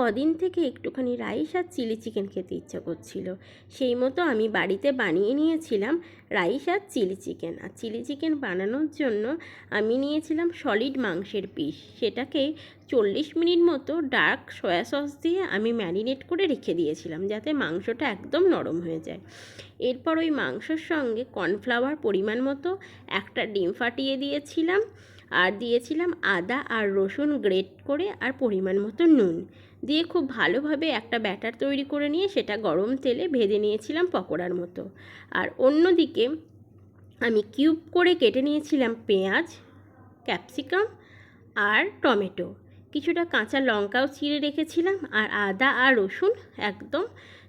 কদিন থেকে একটুখানি রাইস আর চিলি চিকেন খেতে ইচ্ছা করছিল। সেই মতো আমি বাড়িতে বানিয়ে নিয়েছিলাম রাইস আর চিলি চিকেন। আর চিলি চিকেন বানানোর জন্য আমি নিয়েছিলাম সলিড মাংসের পিস। সেটাকে চল্লিশ মিনিট মতো ডার্ক সয়া সস দিয়ে আমি ম্যারিনেট করে রেখে দিয়েছিলাম যাতে মাংসটা একদম নরম হয়ে যায়। এরপর ওই মাংসর সঙ্গে কর্নফ্লাওয়ার পরিমাণ মতো একটা ডিম ফাটিয়ে দিয়েছিলাম। আর দিয়েছিলাম আদা আর রসুন গ্রেট করে আর পরিমাণ মতো নুন। দিয়ে খুব ভালোভাবে একটা ব্যাটার তৈরি করে নিয়ে সেটা গরম তেলে ভেজে নিয়েছিলাম পকোড়ার মতো। আর অন্যদিকে আমি কিউব করে কেটে নিয়েছিলাম পেঁয়াজ, ক্যাপসিকাম আর টমেটো। কিছুটা কাঁচা লঙ্কাও চিড়ে রেখেছিলাম আর আদা আর রসুন একদম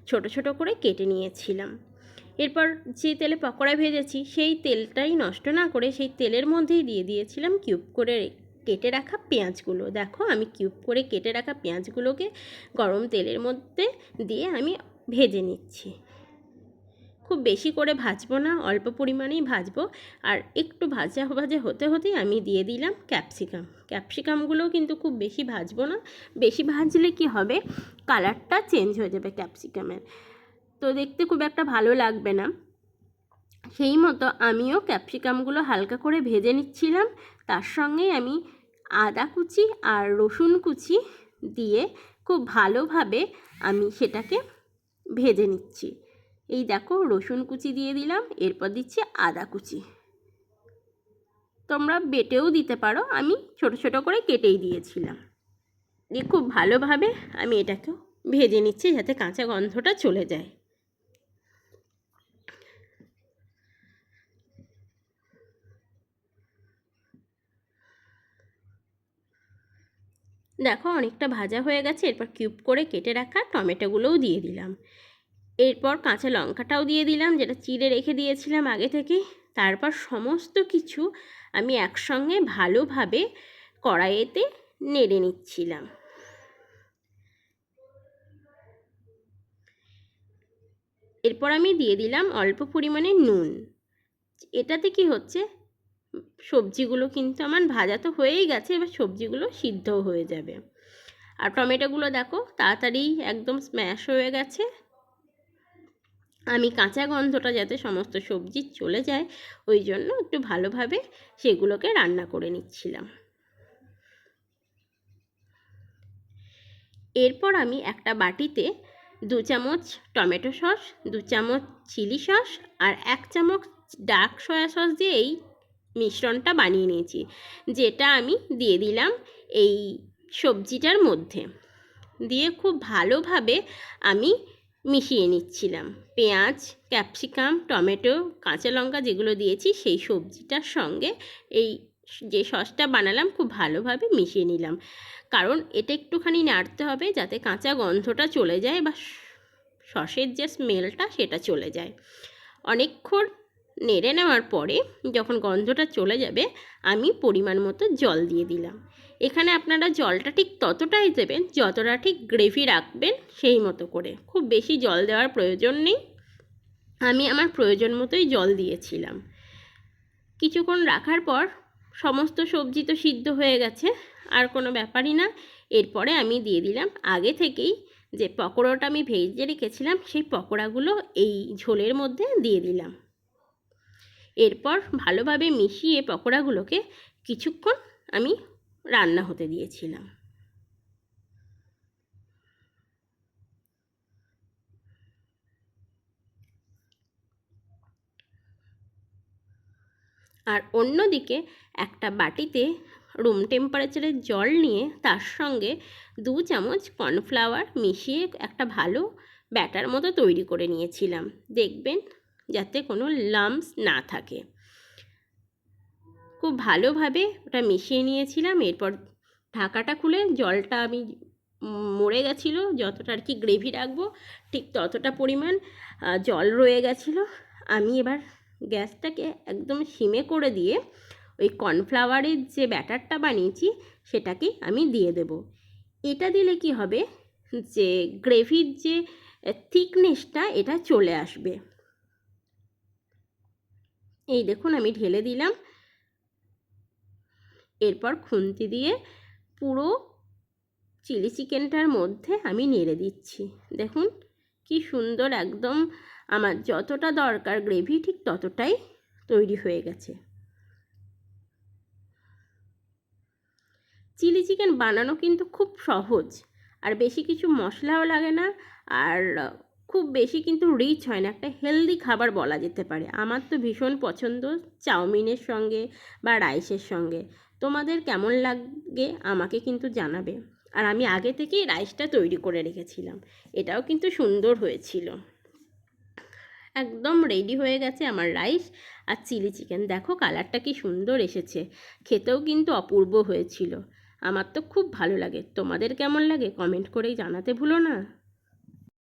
ছোট ছোট করে কেটে নিয়েছিলাম। এরপর যে তেলে পকোড়া ভেজেছি সেই তেলটাই নষ্ট না করে সেই তেলের মধ্যেই দিয়ে দিয়েছিলাম কিউব করে কেটে রাখা পেঁয়াজগুলো। দেখো, আমি কিউব করে কেটে রাখা পেঁয়াজগুলোকে গরম তেলের মধ্যে দিয়ে আমি ভেজে নিচ্ছি। খুব বেশি করে ভাজবো না, অল্প পরিমাণেই ভাজবো। আর একটু ভাজা ভাজা হতে হতেই আমি দিয়ে দিলাম ক্যাপসিকাম। ক্যাপসিকামগুলোও কিন্তু খুব বেশি ভাজবো না। বেশি ভাজলে কি হবে? কালারটা চেঞ্জ হয়ে যাবে ক্যাপসিকামের। তো দেখতে খুব একটা ভালো লাগবে না। সেই মতো আমিও ক্যাপসিকামগুলো হালকা করে ভেজে নিচ্ছিলাম। তার সঙ্গেই আমি আদা কুচি আর রসুন কুচি দিয়ে খুব ভালোভাবে আমি সেটাকে ভেজে নিচ্ছি। এই দেখো রসুন কুচি দিয়ে দিলাম, এরপর দিচ্ছি আদা কুচি। তোমরা বেটেও দিতে পারো, আমি ছোট ছোট করে কেটেই দিয়েছিলাম। দিয়ে খুব ভালোভাবে আমি এটাকেও ভেজে নিচ্ছি যাতে কাঁচা গন্ধটা চলে যায়। দেখো অনেকটা ভাজা হয়ে গেছে, এরপর কিউব করে কেটে রাখা টমেটোগুলোও দিয়ে দিলাম। এরপর কাঁচা লঙ্কাটাও দিয়ে দিলাম, যেটা চিড়ে রেখে দিয়েছিলাম আগে থেকে। তারপর সমস্ত কিছু আমি একসঙ্গে ভালোভাবে কড়াইয়েতে নেড়ে নিচ্ছিলাম। এরপর আমি দিয়ে দিলাম অল্প পরিমাণে নুন। এটাতে কি হচ্ছে? সবজিগুলো কিন্তু আমার ভাজা তো হয়েই গেছে, এবার সবজিগুলো সিদ্ধও হয়ে যাবে। আর টমেটোগুলো দেখো তাড়াতাড়ি একদম স্ম্যাশ হয়ে গেছে। আমি কাঁচা গন্ধটা যাতে সমস্ত সবজি চলে যায়, ওই জন্য একটু ভালোভাবে সেগুলোকে রান্না করে নিচ্ছিলাম। এরপর আমি একটা বাটিতে দু চামচ টমেটো সস, দু চামচ চিলি সস আর এক চামচ ডার্ক সয়া সস দিয়ে এই মিশ্রণটা বানিয়ে নিয়েছি। যেটা আমি দিয়ে দিলাম এই সবজিটার মধ্যে। দিয়ে খুব ভালোভাবে আমি মিশিয়ে নিচ্ছিলাম। পেঁয়াজ, ক্যাপসিকাম, টমেটো, কাঁচা লঙ্কা যেগুলো দিয়েছি সেই সবজিটার সঙ্গে এই যে সসটা বানালাম খুব ভালোভাবে মিশিয়ে নিলাম। কারণ এটা একটুখানি নাড়তে হবে যাতে কাঁচা গন্ধটা চলে যায় বা সসের যে স্মেলটা সেটা চলে যায়। অনেকক্ষণ নেড়ে নেওয়ার পরে যখন গন্ধটা চলে যাবে, আমি পরিমাণ মতো জল দিয়ে দিলাম। এখানে আপনারা জলটা ঠিক ততটাই দেবেন যতটা ঠিক গ্রেভি রাখবেন সেই মতো করে। খুব বেশি জল দেওয়ার প্রয়োজন নেই। আমি আমার প্রয়োজন মতোই জল দিয়েছিলাম। কিছুক্ষণ রাখার পর সমস্ত সবজি তো সিদ্ধ হয়ে গেছে, আর কোনো ব্যাপারই না। এরপরে আমি দিয়ে দিলাম, আগে থেকেই যে পকোড়াটা আমি ভেজে রেখেছিলাম, সেই পকোড়াগুলো এই ঝোলের মধ্যে দিয়ে দিলাম। এরপর ভালোভাবে মিশিয়ে পকোড়াগুলোকে কিছুক্ষণ আমি রান্না হতে দিয়েছিলাম। আর অন্যদিকে একটা বাটিতে রুম টেম্পারেচারের জল নিয়ে তার সঙ্গে দু চামচ কর্নফ্লাওয়ার মিশিয়ে একটা ভালো ব্যাটার মতো তৈরি করে নিয়েছিলাম। দেখবেন যাতে কোনো লামস না থাকে। খুব ভালোভাবে ওটা মিশিয়ে নিয়েছিলাম, এরপর ঢাকাটা খুলে জলটা আমি মরে গেছিল, যতটা আর কি গ্রেভি রাখব, ঠিক ততটা পরিমাণ জল রয়ে গেছিল। আমি এবার গ্যাসটাকে একদম সিমে করে দিয়ে ওই কর্নফ্লাওয়ারের যে ব্যাটারটা বানিয়েছি, সেটাকে আমি দিয়ে দেব। এটা দিলে কি হবে? যে গ্রেভির যে থিকনেসটা এটা চলে আসবে। এই দেখুন, আমি ঢেলে দিলাম। এরপর খুন্তি দিয়ে পুরো চিলি চিকেনটার মধ্যে আমি নেড়ে দিচ্ছি। দেখুন, কি সুন্দর একদম আমার যতটা দরকার গ্রেভি ঠিক ততটাই তৈরি হয়ে গেছে। চিলি চিকেন বানানো কিন্তু খুব সহজ। আর বেশি কিছু মশলাও লাগে না। আর খুব বেশি কিন্তু রিচ হয় না। একটা হেলদি খাবার বলা যেতে পারে। আমার তো ভীষণ পছন্দ চাউমিনের সঙ্গে বা রাইসের সঙ্গে। তোমাদের কেমন লাগে আমাকে কিন্তু জানাবে। আর আমি আগে থেকেই রাইসটা তৈরি করে রেখেছিলাম। এটাও কিন্তু সুন্দর হয়েছিল। একদম রেডি হয়ে গেছে আমার রাইস আর চিলি চিকেন দেখো কালারটা কি সুন্দর এসেছে। খেতেও কিন্তু অপূর্ব হয়েছিল। আমার তো খুব ভালো লাগে। তোমাদের কেমন লাগে? কমেন্ট করেই জানাতে ভুলো না।